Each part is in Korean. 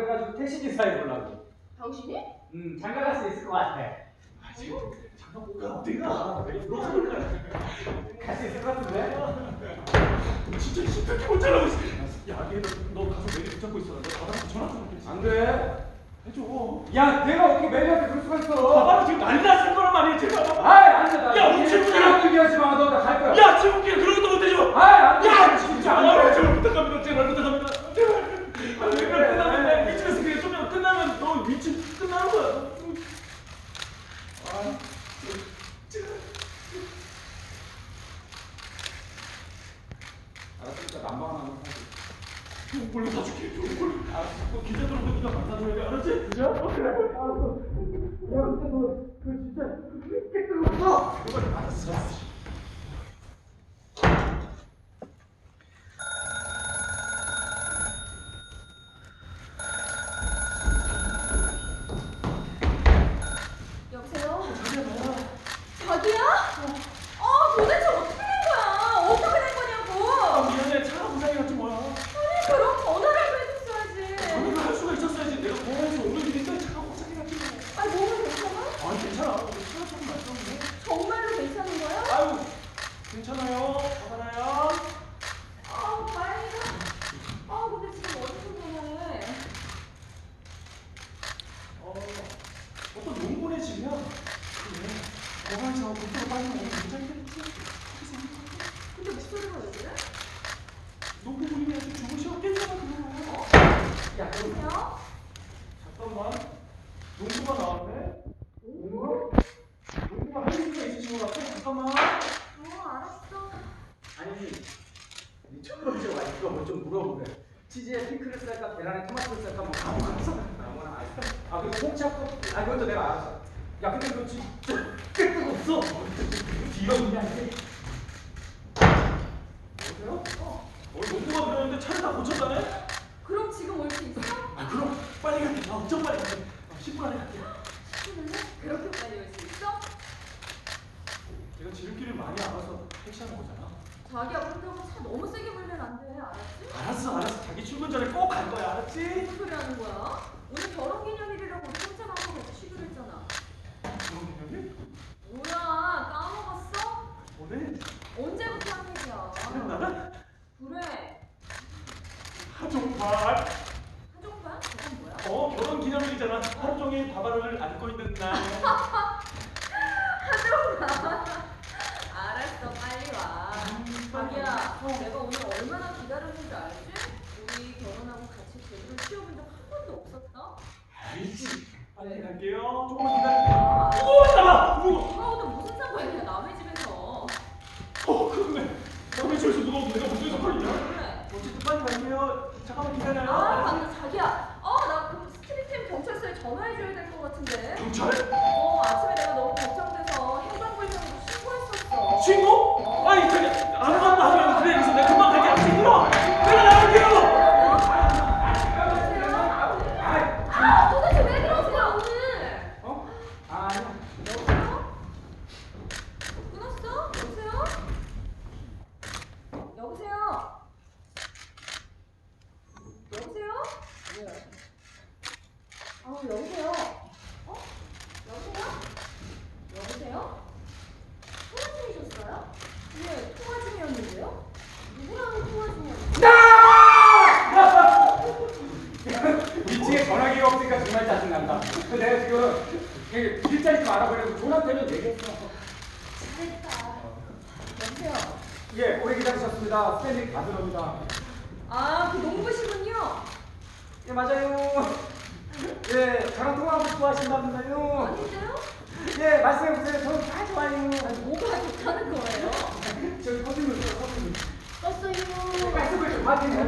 그래가지고 택시기사 해보려고 당신이? 음 장가 갈 수 있을 것 같아 아, 지금 잠깐 못 가. 어디 가? 내가 들어서 갈 거야. 갈 수 있을 것 같은데 진짜 심각해 못 잘라고 있어. 야, 얘, 너, 너 가서 매일 붙잡고 있어. 너 받아서 전화 좀 할게. 안돼 해줘. 야 내가 어떻게 매니저한테 그럴 수가 있어 봐봐, 지금 난리 났을 거란 말이야, 제발. 아이 안 돼 나 야, 우리 얘기하지 마 너나갈 거야 야, 지금끼리 그런 것도 못해줘. 아이 안돼 야, 진짜. 아, 제발 부탁합니다. 제발 부탁합니다. 제발. 아, 내가 끝나면 미치면서 그냥 좀 끝나면 너 미치 끝나는 거야. 아, 제발. 알았으니까 남방 하나 사줘 좋은 걸로 사줄게. 좋은 걸로. 알았어. 너 기자들한테 누가 감사줘야 어, 그래. 알았어. 야, 근데 너, 그 진짜 깨끗없어. 그걸 알았어. 여보세요? 자기야, 나야. 자기야? 어 도대체 어떻게 된 거야? 어떻게 된 아, 거냐고? 미안해. 차가 부상이었지 뭐야. 아니 그럼 전화라도 해줬어야지. 전화를 할 수가 있었어야지. 내가 공항에서 오는 길인데 차가 고장이라지 뭐. 아니 몸은 괜찮 아? 괜찮아. 차가 조금 말썽인데. 정말로 괜찮은 거야? 아유, 괜찮아요. 받아라요. 아 다행이다. 아 근데 지금 어디서 전화해? 어, 어떤 농군의 집이야. 그래. 공항에서 국도로 빠지면 오늘 굉장히 힘들지. 근데 목소리가 왜 그래? 농구분이 아주 주무셔 괜찮아 그거. 야 여보세요? 잠깐만. 농구가 나왔네. 농구? 농구가 할 얘기가 있으신 것 같아. 잠깐만. 어 알았어. 아니 니 처음 이제 와니까 뭐좀 물어보래 치즈에 핑크를 쌀까 계란에 토마토를 쌀까 뭐 아무거나 써 아무거나 알았어 아 그리고 홍차 커피 아 알았어 야 근데 그거 진짜 끝도 없어 귀여우냐 이게 여보세요? 어. 어, 농구가 그러는데 차를 다 고쳤다네? 그럼 지금 올 수 있어? 아, 그럼 빨리 갈게. 나 엄청 빨리 갈게. 어, 10분 안에 갈게. 그렇게 빨리 올 수 있어? 내가 지름길을 많이 알아서 택시하는 거잖아. 자기야 그렇다고 차 너무 세게 불면 안 돼. 알았지? 알았어, 알았어. 자기 출근 전에 꼭 갈 거야. 알았지? 무슨 소리 하는 거야? 오늘 결혼기념일이라고 우리 혼자만 하고 같이 쉬기로 했잖아. 그런 개념이? 뭐야 오늘 언제부터 한 얘기야? 그냥 나는 그래 하종발. 하종반? 그건 뭐야? 어, 결혼 기념일이잖아. 하루 종일 바바를 안고 있는 날. 알았어 빨리 와 자기야 내가 오늘 얼마나 기다렸는지 알지? 우리 결혼하고 같이 제대로 쉬어본 적 한 번도 없었다 알지. 빨리 갈게요. 조금만 기다려. 오, 잠깐만. 누가? 누가 오든 무슨 상관이야 남의 집에서 어, 그러네. 남의 집에서 누가 오면 내가 무슨 상관이냐? 그래 어쨌든 빨리 갈게요. 잠깐만 기다려요. 아 맞다 자기야 어나그 스트리트팀 경찰서에 전화해줘야 될 것 같은데 경찰? 어 아침에 내가 너무 걱정돼서 행방불명으로 신고? 아니, 저기 아무것도 하면 그래. 그래서 내가 금방 갈게. 신고. 내가 나갈게요. 아 도대체 왜 그러세요 오늘 어? 아 아니야 여보세요? 끊었어? 여보세요? 여보세요? 여보세요? 아 여보세요? 어? 여보세요? 여보세요? 통화 중이셨어요? 네, 통화 중이었는데요? 누구랑 통화 중이었어요? 위층에 전화기가 없으니까 정말 짜증 난다 그래서 내가 지금 그 일자리 좀 알아보려고 조나태는 얘기했어 잘했다. 여보세요? 예 오래 기다리셨습니다 스탠딩 다 들어옵니다 아, 그 농부시군요. 예 맞아요 예 저랑 통화하고 싶어 하신다면서요 아닌데요? 예, 말씀해보세요. 저는 다 좋아요. 아니, 뭐가 좋다는 거예요? 저기 커튼을 써요, 커튼을. 떴어요. 말씀을 좀 받으세요.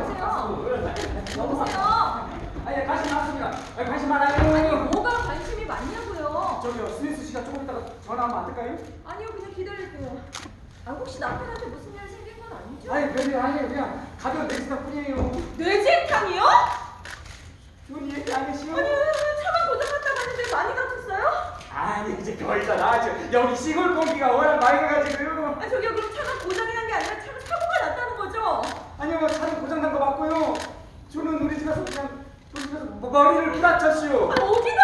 여보세요. 아니, 관심 많습니다. 아니, 관심 많아요. 뭐가 관심이 많냐고요? 저기요, 스미스 씨가 조금 있다가 전화하면 안 될까요? 아니요 그냥 기다릴게요. 아 혹시 남편한테 무슨 일 생긴 건 아니죠? 아니, 별일 아니에요. 그냥 가벼운 넥스타 뿐이에요. 뇌진탕이요? 좋은 얘기 아니시오? 아니 차가 고장났다고 하는데 많이 다쳤어요? 아니, 이제 거의 다 나았죠. 여기 시골 공기가 워낙 맑아가지고요. 아 저기요 그럼 차가 고장이 난 게 아니라 차가 사고가 났다는 거죠? 아니요, 차는 고장난 거 맞고요. 저는 우리 집에서 그냥 우리 집에서 머리를 부딪혔시오. 아 어디